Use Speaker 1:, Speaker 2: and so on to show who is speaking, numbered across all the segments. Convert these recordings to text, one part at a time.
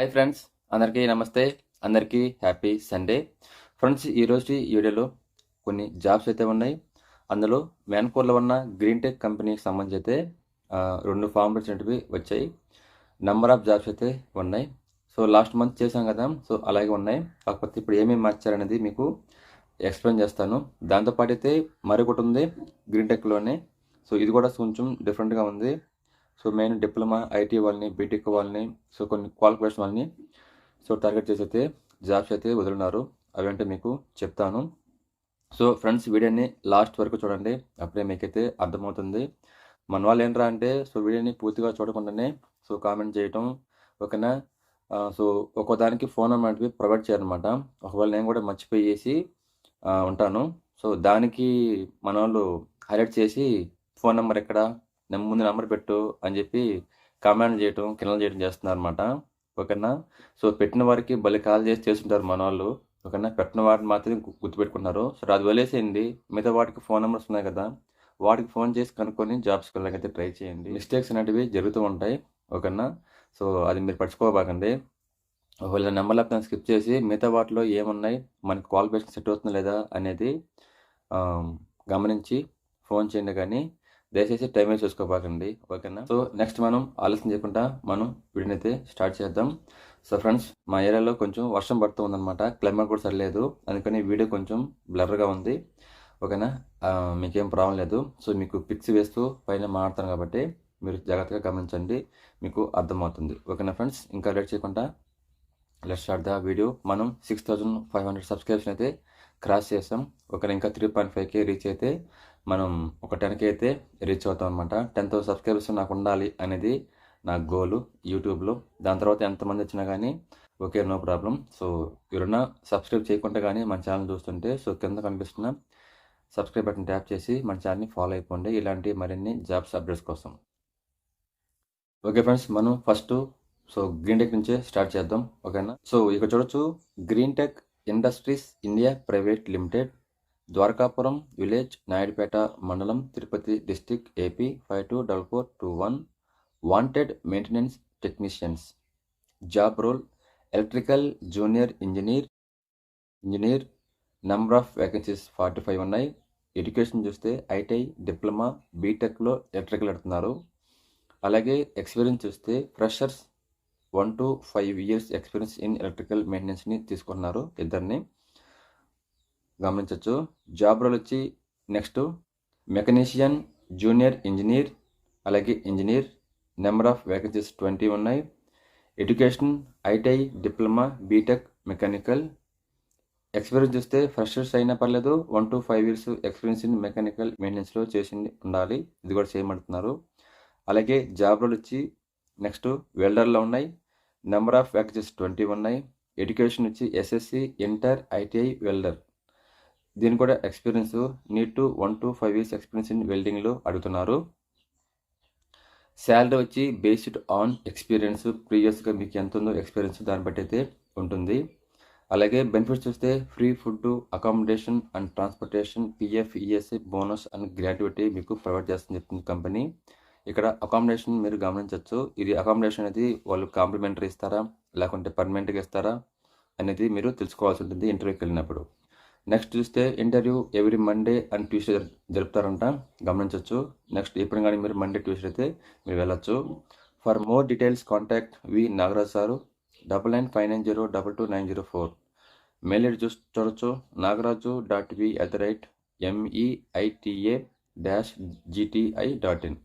Speaker 1: Hi friends అందరికీ నమస్తే అందరికీ హ్యాపీ సండే ఫ్రెండ్స్ ఈరోజు ఈ వీడియోలో కొన్ని జాబ్స్ అయితే ఉన్నాయి. అందులో వ్యాన్కోర్లో ఉన్న గ్రీన్ టెక్ కంపెనీకి సంబంధించి అయితే రెండు ఫామ్ వచ్చినవి వచ్చాయి. నెంబర్ ఆఫ్ జాబ్స్ అయితే ఉన్నాయి. సో లాస్ట్ మంత్ చేశాం కదా సో అలాగే ఉన్నాయి. కాకపోతే ఇప్పుడు ఏమేమి మార్చారనేది మీకు ఎక్స్ప్లెయిన్ చేస్తాను. దాంతోపాటు అయితే మరొకటి ఉంది గ్రీన్ టెక్లోనే సో ఇది కూడా కొంచెం డిఫరెంట్గా ఉంది. సో మెయిన్ డిప్లొమా ఐటీ వాళ్ళని బీటెక్ వాళ్ళని సో కొన్ని క్వాలిఫికేషన్ వాళ్ళని సో టార్గెట్ చేసి అయితే జాబ్స్ అయితే వదులున్నారు. అవంటే మీకు చెప్తాను. సో ఫ్రెండ్స్ వీడియోని లాస్ట్ వరకు చూడండి. అప్పుడే మీకైతే అర్థమవుతుంది. మన వాళ్ళు ఏంట్రా అంటే సో వీడియోని పూర్తిగా చూడకుండానే సో కామెంట్ చేయటం ఓకేనా? సో ఒక్కో దానికి ఫోన్ నెంబర్ అనేవి ప్రొవైడ్ చేయాలన్నమాట. ఒకవేళ నేను కూడా మర్చిపోయేసి ఉంటాను. సో దానికి మన వాళ్ళు హైలైట్ చేసి ఫోన్ నెంబర్ ఎక్కడ? ముందు నెంబర్ పెట్టు అని చెప్పి కామెంట్ చేయటం కింద చేయడం చేస్తున్నారు అనమాట ఓకేనా? సో పెట్టిన వారికి బలి కాల్ చేసి చేస్తుంటారు మన వాళ్ళు ఓకేనా? పెట్టిన వాటిని మాత్రమే గుర్తుపెట్టుకున్నారు సో అది వదిలేసేయండి. మిగతా వాటికి ఫోన్ నెంబర్స్ ఉన్నాయి కదా. వాటికి ఫోన్ చేసి కనుక్కొని జాబ్స్కి వెళ్ళకైతే ట్రై చేయండి. మిస్టేక్స్ అనేటివి జరుగుతూ ఉంటాయి. ఓకేనా? సో అది మీరు పట్టుకోబాకండి ఒకవేళ నెంబర్ లేకపోతే స్కిప్ చేసి మిగతా వాటిలో ఏమున్నాయి? మనకి క్వాలిఫికేషన్ సెట్ అవుతుందా లేదా అనేది గమనించి ఫోన్ చేయండి కానీ దయచేసి టైం వేస్ట్ చేసుకోబాకండి ఓకేనా? సో నెక్స్ట్ మనం ఆలస్యం చేయకుండా మనం వీడియోని అయితే స్టార్ట్ చేద్దాం. సో ఫ్రెండ్స్ మా ఏరియాలో కొంచెం వర్షం పడుతూ ఉందన్నమాట. క్లైమేట్ కూడా సరిలేదు. అందుకని వీడియో కొంచెం బ్లర్గా ఉంది. ఓకేనా? మీకేం ప్రాబ్లం లేదు. సో మీకు పిక్స్ వేస్తూ పైన మాట్లాడతాను కాబట్టి మీరు జాగ్రత్తగా గమనించండి. మీకు అర్థమవుతుంది. ఓకేనా ఫ్రెండ్స్ ఇంకా లేట్ చేయకుండా లెట్ స్టార్ట్ ద వీడియో మనం six thousand five hundred subscription అయితే క్రాస్ చేసాం. ఒకరి ఇంకా త్రీ పాయింట్ ఫైవ్కి రీచ్ అయితే మనం ఒక టెన్కి అయితే రీచ్ అవుతాం అనమాట టెన్ థౌసండ్ సబ్స్క్రైబర్స్ నాకు ఉండాలి అనేది నా గోలు యూట్యూబ్లో. దాని తర్వాత ఎంతమంది వచ్చినా కానీ ఓకే నో ప్రాబ్లం. సో ఎవరన్నా సబ్స్క్రైబ్ చేయకుండా కానీ మన ఛానల్ చూస్తుంటే సో కింద కనిపిస్తున్న సబ్స్క్రైబ్ బటన్ ట్యాప్ చేసి మన ఛానల్ని ఫాలో అయిపోండి. ఇలాంటి మరిన్ని జాబ్స్ అప్డేట్స్ కోసం. ఓకే ఫ్రెండ్స్ మనం ఫస్ట్ సో గ్రీన్ టెక్ నుంచే స్టార్ట్ చేద్దాం. ఓకేనా? సో ఇక్కడ చూడొచ్చు green tech industries India private limited Dwarakapuram village Naidupeta మండలం Tirupati district AP five two double four two one wanted maintenance technicians job role electrical junior engineer engineer number of vacancies forty five ఉన్నాయి. Education చూస్తే ITI diploma బీటెక్లో electrical పెడుతున్నారు. అలాగే experience చూస్తే freshers one to five years experience in electrical మెయింటెనెన్స్ని తీసుకున్నారు ఇద్దరిని. గమనించవచ్చు. Job role వచ్చి నెక్స్ట్. మెకనీషియన్ జూనియర్ ఇంజనీర్ అలాగే engineer. Number of vacancies twenty ఉన్నాయి. Education ITI diploma BTech mechanical. Experience చూస్తే ఫ్రెషర్స్ అయినా పర్లేదు one to five years experience in mechanical మెయింటెనెన్స్లో చేసి ఉండాలి. ఇది కూడా చేయమంటున్నారు అలాగే జాబ్ రోల్ వచ్చి నెక్స్ట్ వెల్డర్లో ఉన్నాయి. నెంబర్ ఆఫ్ వ్యాకెన్సీస్ ట్వంటీ ఉన్నాయి. ఎడ్యుకేషన్ వచ్చి ఎస్ఎస్సి ఇంటర్ ఐటీఐ వెల్డర్. దీని కూడా experience need to one to five years experience in వెల్డింగ్లో అడుగుతున్నారు. శాలరీ వచ్చి బేస్డ్ ఆన్ ఎక్స్పీరియన్స్ ప్రీవియస్గా మీకు ఎంత ఉందో ఎక్స్పీరియన్స్ దాన్ని బట్టి అయితే ఉంటుంది. అలాగే బెనిఫిట్స్ చూస్తే free food accommodation and transportation PF ESI bonus and gratuity మీకు ప్రొవైడ్ చేస్తుంది చెప్తుంది కంపెనీ ఇక్కడ అకామిడేషన్ మీరు గమనించవచ్చు. ఇది అకామిడేషన్ అనేది వాళ్ళు కాంప్లిమెంటరీ ఇస్తారా? లేకుంటే పర్మనెంట్గా ఇస్తారా? అనేది మీరు తెలుసుకోవాల్సి ఉంటుంది ఇంటర్వ్యూకి వెళ్ళినప్పుడు. నెక్స్ట్ చూస్తే interview every Monday and Tuesday జరుపుతారంట. గమనించవచ్చు నెక్స్ట్ ఇప్పుడు కానీ మీరు మండే ట్యూస్డే అయితే మీరు వెళ్ళొచ్చు. For more details contact V Nagaraj sir. Double nine five nine zero double two nine zero four mail ID చూసి చూడొచ్చు. Nagaraju dot V at the rate MEITA dash GTI dot in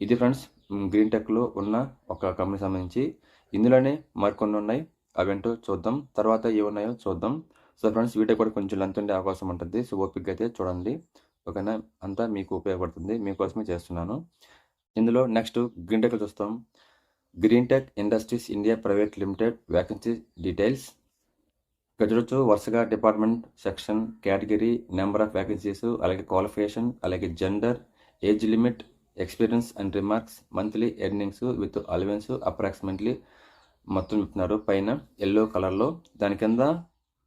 Speaker 1: ఇది friends green టెక్లో ఉన్న ఒక company సంబంధించి. ఇందులోనే మరికొన్ని ఉన్నాయి. అవేంటో చూద్దాం. తర్వాత ఏమున్నాయో చూద్దాం. సో ఫ్రెండ్స్ వీడియో కూడా కొంచెం లెంత్ ఉండే అవకాశం ఉంటుంది. సో ఓపిక్ అయితే చూడండి. ఓకేనా? అంతా మీకు ఉపయోగపడుతుంది. మీకోసమే చేస్తున్నాను. ఇందులో నెక్స్ట్ గ్రీన్ టెక్ చూస్తాం. Green tech industries India private limited vacancy details ఇక్కడ చూడొచ్చు వరుసగా department section category number of vacancies అలాగే క్వాలిఫికేషన్ అలాగే gender age limit experience and remarks monthly earnings with allowance approximately మొత్తం ఇస్తున్నారు పైన ఎల్లో కలర్లో. దాని కింద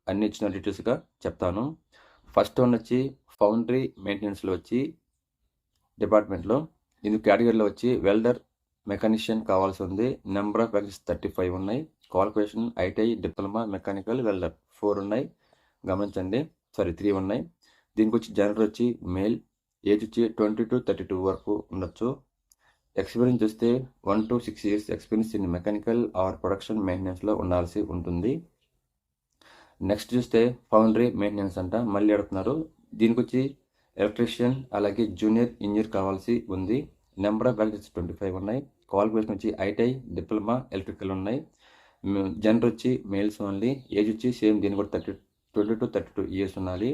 Speaker 1: అన్ని ఇచ్చిన డీటెయిల్స్గా చెప్తాను. ఫస్ట్ వన్ వచ్చి ఫౌండరీ మెయింటెనెన్స్లో వచ్చి డిపార్ట్మెంట్లో. ఇది కేటగిరీలో వచ్చి వెల్డర్ మెకానిషియన్ కావాల్సి ఉంది. Number of vacancy thirty five ఉన్నాయి. Qualification ITI diploma mechanical welder four ఉన్నాయి. గమనించండి. సారీ త్రీ ఉన్నాయి. దీనికి వచ్చి జనరల్ వచ్చి మేల్. ఏజ్ వచ్చి ట్వంటీ టు థర్టీ టూ వరకు ఉండొచ్చు. ఎక్స్పీరియన్స్ చూస్తే one to six years experience in mechanical or production మెయింటెనెన్స్లో ఉండాల్సి ఉంటుంది. నెక్స్ట్ చూస్తే ఫౌండరీ మెయింటెనెన్స్ అంట. మళ్ళీ అడుగుతున్నారు. దీనికి వచ్చి ఎలక్ట్రీషియన్ అలాగే జూనియర్ ఇంజనీర్ కావాల్సి ఉంది. Number of vacancies twenty five ఉన్నాయి. క్వాలిఫికేషన్ వచ్చి ఐటీఐ డిప్లొమా ఎలక్ట్రికల్ ఉన్నాయి. జెండర్ వచ్చి మేల్స్ ఓన్లీ ఏజ్ వచ్చి సేమ్ దీని కూడా thirty twenty to thirty two years ఉండాలి.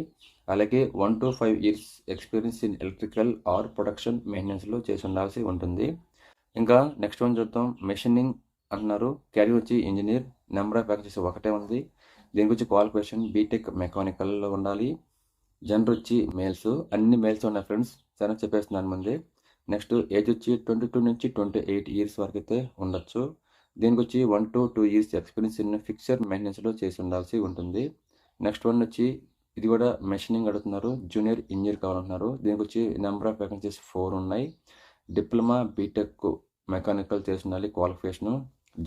Speaker 1: అలాగే one to five years experience in electrical or production మెయింటెనెన్స్లో చేసి ఉండాల్సి ఉంటుంది. ఇంకా నెక్స్ట్ వన్ చూద్దాం. మెషినింగ్ అంటున్నారు. క్యారీ వచ్చి ఇంజనీర్ నెంబర్ ఆఫ్ వ్యాకెన్సీస్ ఒకటే ఉంది. దీనికి వచ్చి క్వాలిఫికేషన్ బీటెక్ మెకానికల్లో ఉండాలి. జెండర్ వచ్చి మేల్స్ అన్ని మేల్స్ ఉన్నాయి ఫ్రెండ్స్ సరే చెప్పేస్తున్నాను ముందే. నెక్స్ట్ ఏజ్ వచ్చి ట్వంటీ టూ నుంచి ట్వంటీ ఎయిట్ ఇయర్స్ వరకు అయితే ఉండొచ్చు. దీనికి వచ్చి one to two years experience in fixture మెయింటెనెన్స్లో చేసి ఉండాల్సి ఉంటుంది. నెక్స్ట్ వన్ వచ్చి ఇది కూడా మెషినింగ్ అడుగుతున్నారు. జూనియర్ ఇంజనీర్ కావాలంటున్నారు. దీనికి వచ్చి నెంబర్ ఆఫ్ వేకెన్సీస్ ఫోర్ ఉన్నాయి. డిప్లొమా బీటెక్ మెకానికల్ చేసి ఉండాలి క్వాలిఫికేషను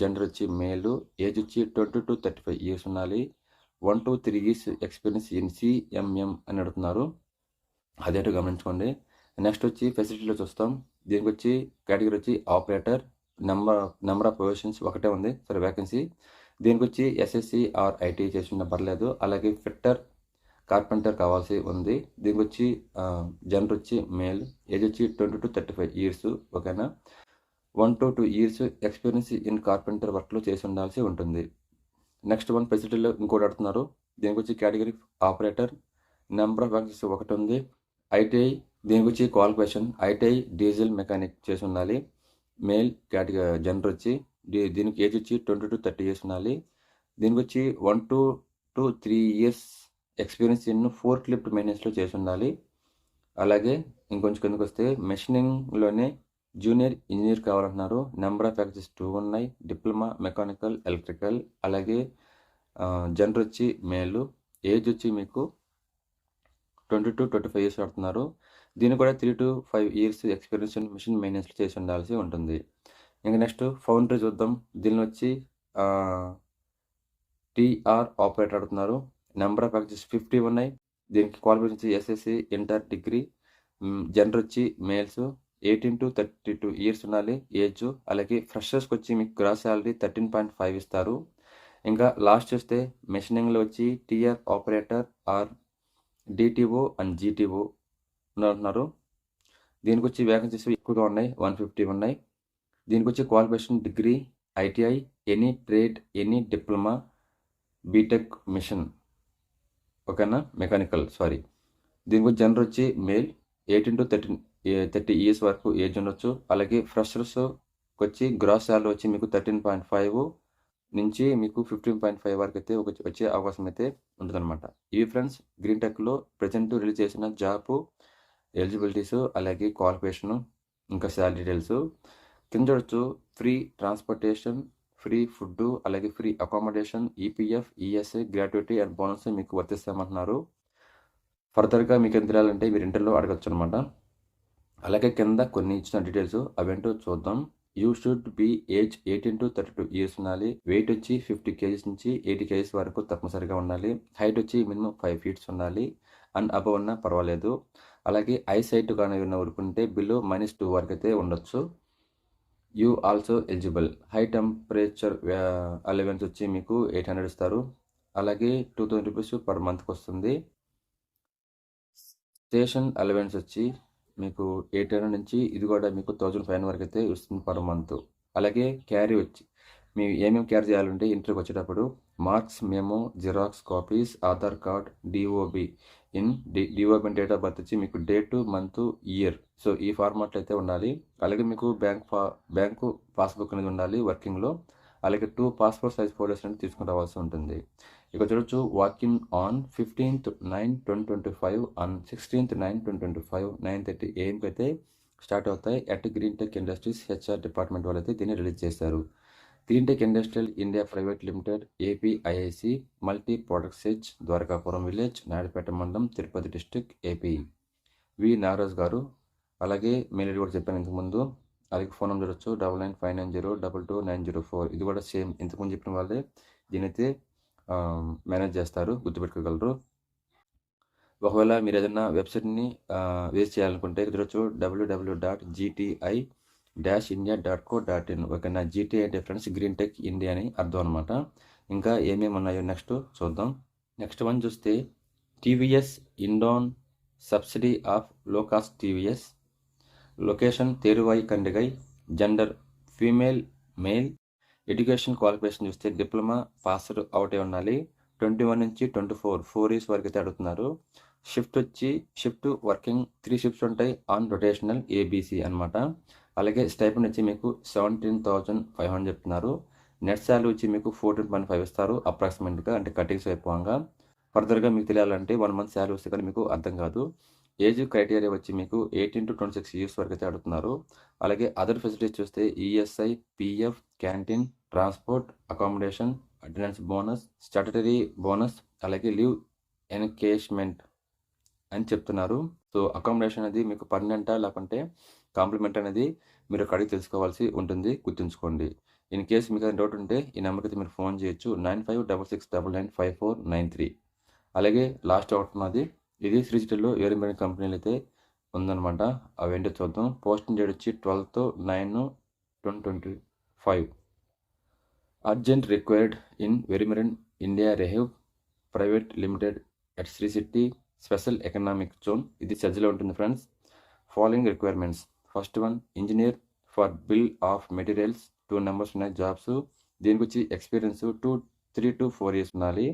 Speaker 1: జెండర్ వచ్చి మేలు ఏజ్ వచ్చి twenty to thirty five years ఉండాలి. One to three years experience in CMM అని అడుగుతున్నారు. అదేటో గమనించుకోండి. నెక్స్ట్ వచ్చి ఫెసిలిటీలో చూస్తాం. దీనికి వచ్చి కేటగిరీ వచ్చి operator number number of positions ఒకటే ఉంది. సరే వేకెన్సీ దీనికి వచ్చి ఎస్ఎస్సి ఆర్ ఐటీ చేసి ఉన్న పర్లేదు. అలాగే ఫిట్టర్ కార్పెంటర్ కావాల్సి ఉంది. దీనికి వచ్చి జెండర్ వచ్చి మేల్ ఏజ్ వచ్చి twenty to thirty five years ఓకేనా? One to two years experience in carpenter వర్క్లో చేసి ఉండాల్సి ఉంటుంది. నెక్స్ట్ వన్ ఫెసిలిటీలో ఇంకోటి అడుగుతున్నారు దీనికి వచ్చి category operator number of vacancies ఒకటి ఉంది. ఐటీఐ దీనికి వచ్చి క్వాలిఫికేషన్ ఐటీఐ డీజిల్ మెకానిక్ చేసి ఉండాలి. మేల్ కేటగిరీ జెండర్ వచ్చి దీ- దీనికి ఏజ్ వచ్చి ట్వంటీ టు థర్టీ ఇయర్స్ ఉండాలి. దీనికి వచ్చి one to to three years experience in forklift మెయింటెనెన్స్లో చేసి ఉండాలి. అలాగే ఇంకొంచెం కిందకు వస్తే మెషినింగ్లోనే జూనియర్ ఇంజనీర్ కావాలంటున్నారు. నెంబర్ ఆఫ్ యాక్సెస్ టూ ఉన్నాయి. డిప్లొమా మెకానికల్ ఎలక్ట్రికల్ అలాగే జనరల్ వచ్చి మేలు. ఏజ్ వచ్చి మీకు twenty to twenty five years పడుతున్నారు. దీన్ని కూడా three to five years experience machine maintenance చేసి ఉండాల్సి ఉంటుంది. ఇంకా నెక్స్ట్ ఫౌండరీ చూద్దాం. దీని వచ్చి టీఆర్ ఆపరేటర్ అడుగుతున్నారు నెంబర్ ఆఫ్ ప్యాకేజెస్ ఫిఫ్టీ ఉన్నాయి. దీనికి క్వాలిఫికేషన్ వచ్చి ఎస్ఎస్సి ఇంటర్ డిగ్రీ జనరల్ వచ్చి males. Eighteen to thirty two years ఉండాలి ఏజ్. అలాగే ఫ్రెషర్స్కి వచ్చి మీకు gross salary thirteen point five ఇస్తారు. ఇంకా లాస్ట్ చూస్తే మెషినింగ్లో వచ్చి TR operator or DTO and GTO ఉన్నారు దీనికి వచ్చి వేకెన్సీస్ ఎక్కువగా ఉన్నాయి వన్ ఫిఫ్టీ ఉన్నాయి. దీనికి వచ్చి qualification degree ITI any trade any diploma BTech machine. ఓకేనా? Mechanical sorry. దీనికి జనరల్ వచ్చి male eighteen to thirteen thirty years వరకు ఏజ్ ఉండొచ్చు. అలాగే ఫ్రెషర్స్ వచ్చి గ్రాస్ శాలరీ వచ్చి మీకు థర్టీన్ పాయింట్ ఫైవ్ నుంచి మీకు ఫిఫ్టీన్ పాయింట్ ఫైవ్ వరకు అయితే ఒక వచ్చే అవకాశం అయితే ఉంటుందన్నమాట. ఇవి ఫ్రెండ్స్ గ్రీన్ టెక్లో ప్రజెంట్ రిలీజ్ చేసిన జాబ్ ఎలిజిబిలిటీస్ అలాగే క్వాలిఫికేషన్ ఇంకా శాలరీ డీటెయిల్స్ కింద చూడొచ్చు. ఫ్రీ ట్రాన్స్పోర్టేషన్ ఫ్రీ ఫుడ్ అలాగే free accommodation EPF ESI gratuity and bonus మీకు వర్తిస్తామంటున్నారు. ఫర్దర్గా మీకు ఎంత తెలియాలంటే మీరు ఇంటర్లో అడగచ్చు అనమాట అలాగే కింద కొన్ని ఇచ్చిన డీటెయిల్స్. అవేంటో చూద్దాం. You should be age eighteen to thirty two years ఉండాలి. వెయిట్ వచ్చి ఫిఫ్టీ కేజీస్ నుంచి ఎయిటీ కేజీస్ వరకు తప్పనిసరిగా ఉండాలి. హైట్ వచ్చి మినిమం ఫైవ్ ఫీట్స్ ఉండాలి. అండ్ అబవ్ ఉన్నా పర్వాలేదు. అలాగే ఐ సైట్ కానీ ఉన్న ఊరుకుంటే బిలో మైనస్ టూ వరకు అయితే ఉండొచ్చు. You also eligible. High temperature allowance వచ్చి మీకు ఎయిట్ హండ్రెడ్ ఇస్తారు. అలాగే టూ థౌజండ్ రూపీస్ పర్ మంత్కి వస్తుంది. స్టేషన్ అలవెన్స్ వచ్చి మీకు ఎయిట్ హండ్రెడ్ నుంచి ఇది కూడా మీకు థౌజండ్ ఫైవ్ హండ్రెడ్ వరకు అయితే ఇస్తుంది పర్ మంత్. అలాగే క్యారీ వచ్చి మీరు ఏమేమి క్యారీ చేయాలంటే ఇంటర్కి వచ్చేటప్పుడు మార్క్స్ మేము Xerox copies Aadhaar card DOB in D DOB date of birth వచ్చి మీకు డేట్ మంత్ ఇయర్. సో ఈ ఫార్మాట్లో అయితే ఉండాలి. అలాగే మీకు బ్యాంక్ ఫా బ్యాంకు పాస్బుక్ అనేది ఉండాలి వర్కింగ్లో. అలాగే టూ పాస్పోర్ట్ సైజ్ ఫోటోస్ అనేది తీసుకుని రావాల్సి ఉంటుంది. ఇక్కడ చూడొచ్చు walking on fifteenth nine twenty twenty five on sixteenth nine twenty twenty five nine thirty ఏఎంకి అయితే స్టార్ట్ అవుతాయి. At green tech industries HR department వాళ్ళు అయితే దీన్ని రిలీజ్ చేశారు green tech industrial India private limited APIIC multi product SEZ Dwarakapuram village Naidupeta మండలం Tirupati district AP V. Nagaraj గారు అలాగే మీరు కూడా చెప్పాను ఇంతకుముందు అలాగే ఫోన్ నెంబర్ వచ్చు double nine five nine zero double two nine zero four ఇది కూడా సేమ్ ఇంతకుముందు చెప్పిన వాళ్ళే. దీనైతే మేనేజ్ చేస్తారు గుర్తుపెట్టుకోగలరు. ఒకవేళ మీరు ఏదైనా వెబ్సైట్ని వేస్ట్ చేయాలనుకుంటే ఇక్కడ W W dot GTI dash India dot co dot in ఓకేనా జీటీఐ అంటే ఫ్రెండ్స్ గ్రీన్ టెక్ ఇండియా అని అర్థం అనమాట ఇంకా ఏమేమి ఉన్నాయో నెక్స్ట్ చూద్దాం. నెక్స్ట్ వన్ చూస్తే టీవీఎస్ ఇండోన్ సబ్సిడీ ఆఫ్లో cost TVS. Location Thervoy Kandigai. Gender female male education qualification చూస్తే డిప్లొమా పాస్ అవుట్ అయి ఉండాలి. ట్వంటీ వన్ నుంచి ట్వంటీ ఫోర్ ఫోర్ ఇయర్స్ వరకు అయితే అడుగుతున్నారు. షిఫ్ట్ వచ్చి షిఫ్ట్ వర్కింగ్ త్రీ షిఫ్ట్స్ ఉంటాయి ఆన్ రొటేషనల్ ఏబీసీ అనమాట అలాగే స్టైపెండ్ వచ్చి మీకు సెవెంటీన్ థౌజండ్ ఫైవ్ హండ్రెడ్ చెప్తున్నారు. నెట్ శాలరీ వచ్చి మీకు ఫోర్టీన్ పాయింట్ ఫైవ్ ఇస్తారు అప్రాక్సిమేట్గా అంటే కటింగ్స్ అయిపోగా ఫర్దర్గా మీకు తెలియాలంటే వన్ మంత్ శాలరీ వస్తే కానీ మీకు అర్థం కాదు. ఏజ్ క్రైటీరియా వచ్చి మీకు eighteen to twenty six years వరకు అయితే అడుగుతున్నారు. అలాగే అదర్ ఫెసిలిటీస్ చూస్తే ESI PF canteen transport accommodation attendance bonus statutory bonus అలాగే లీవ్ ఎన్కేష్మెంట్ అని చెప్తున్నారు. సో అకామిడేషన్ అనేది మీకు పర్మనెంటా లేకుంటే కాంప్లిమెంట్ అనేది మీరు అక్కడికి తెలుసుకోవాల్సి ఉంటుంది. గుర్తుంచుకోండి. ఇన్ కేసు మీకు డౌట్ ఉంటే ఈ నెంబర్కి అయితే మీరు ఫోన్ చేయొచ్చు. Nine five double six double nine five four nine three. అలాగే లాస్ట్ అవుట్ ఉన్నది ఇది శ్రీ సిటీలో వేరే కంపెనీలు అయితే ఉందన్నమాట. అవేంటో చూద్దాం. పోస్టింగ్ డేట్ వచ్చి twelfth nine twenty twenty five. Urgent required in వెరిమిరన్ India రెహెవ్ private limited at Sri city special economic zone. ఇది సజ్జలో ఉంటుంది friends. Following requirements. First one engineer for bill of materials. Two numbers ఉన్నాయి jobs. దీనికి వచ్చి experience two three to four years ఉండాలి.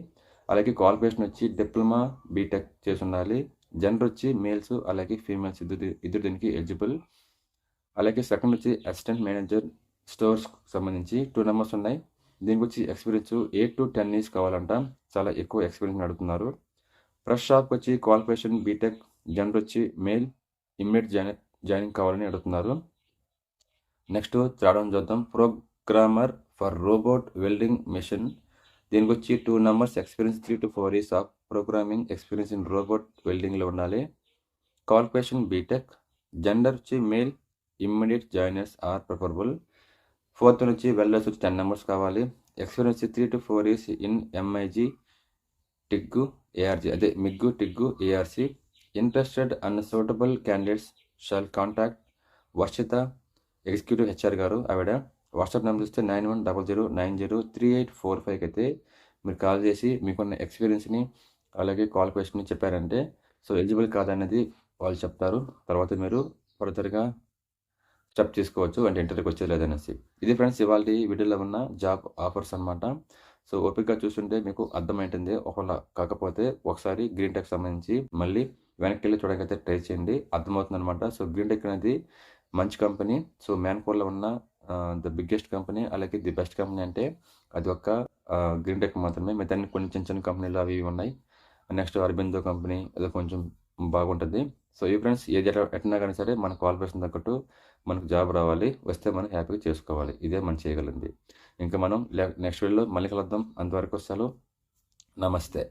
Speaker 1: అలాగే qualification వచ్చి diploma BTech చేసి ఉండాలి. జెండర్ వచ్చి మేల్స్ అలాగే ఫీమేల్స్ ఇద్దరు ఇద్దరు దీనికి ఎలిజిబుల్ అలాగే సెకండ్ వచ్చి అసిస్టెంట్ మేనేజర్ స్టోర్స్ సంబంధించి టూ నెంబర్స్ ఉన్నాయి. దీనికి వచ్చి experience eight to ten years కావాలంట. చాలా ఎక్కువ ఎక్స్పీరియన్స్ అడుగుతున్నారు ఫ్రెష్ షాప్కి వచ్చి క్వాలిఫికేషన్ బీటెక్ జెండర్ వచ్చి మేల్ ఇమ్మీడియట్ జాయిన్ జాయినింగ్ కావాలని అడుగుతున్నారు. నెక్స్ట్ త్రాడడం చూద్దాం. Programmer for robot welding machine దీనికి వచ్చి two numbers experience three to four years of programming experience in robot వెల్డింగ్లో ఉండాలి. క్వాలిఫికేషన్ బీటెక్ జెండర్ వచ్చి male immediate joiners are preferable fourth నుంచి welders వచ్చి టెన్ నెంబర్స్ కావాలి. Experience three to four years in MIG TIG ARG అదే MIG TIG ARC interested and suitable candidates shall contact Varshitha executive HR గారు ఆవిడ. WhatsApp number ఇస్తే nine one double zero nine zero three eight four ఫైవ్కి అయితే మీరు call చేసి మీకున్న ఎక్స్పీరియన్స్ని అలాగే క్వాలిఫికేషన్ని చెప్పారంటే సో ఎలిజిబుల్ కాదనేది వాళ్ళు చెప్తారు. తర్వాత మీరు ఫర్దర్గా స్టెప్ తీసుకోవచ్చు అంటే ఇంటర్వ్యూకి వచ్చేది లేదనేసి ఇది ఫ్రెండ్స్ ఇవాళ వీడియోలో ఉన్న జాబ్ ఆఫర్స్ అనమాట సో ఓపిక్గా చూస్తుంటే మీకు అర్థమైంటుంది. ఒకవేళ కాకపోతే ఒకసారి గ్రీన్ టెక్ సంబంధించి మళ్ళీ వెనక్కి వెళ్ళి చూడడానికి అయితే ట్రై చేయండి. అర్థమవుతుంది అనమాట సో గ్రీన్ టెక్ అనేది మంచి కంపెనీ. సో మ్యాన్కోర్లో ఉన్న ద బిగ్గెస్ట్ కంపెనీ అలాగే ది బెస్ట్ కంపెనీ అంటే అది ఒక్క గ్రీన్ టెక్ మాత్రమే. మిగతా కొన్ని చిన్న చిన్న కంపెనీలు అవి ఉన్నాయి. నెక్స్ట్ అరబిందో కంపెనీ అది కొంచెం బాగుంటుంది. సో ఈ ఫ్రెండ్స్ ఏది ఎట్లా కానీ సరే మన క్వాలిఫికేషన్ తగ్గట్టు మనకు జాబ్ రావాలి. వస్తే మనం హ్యాపీగా చేసుకోవాలి. ఇదే మనం చేయగలిగింది. ఇంకా మనం నెక్స్ట్ వీడియోలో మళ్ళీ కలుద్దాం. అంతవరకు సెలవు. నమస్తే.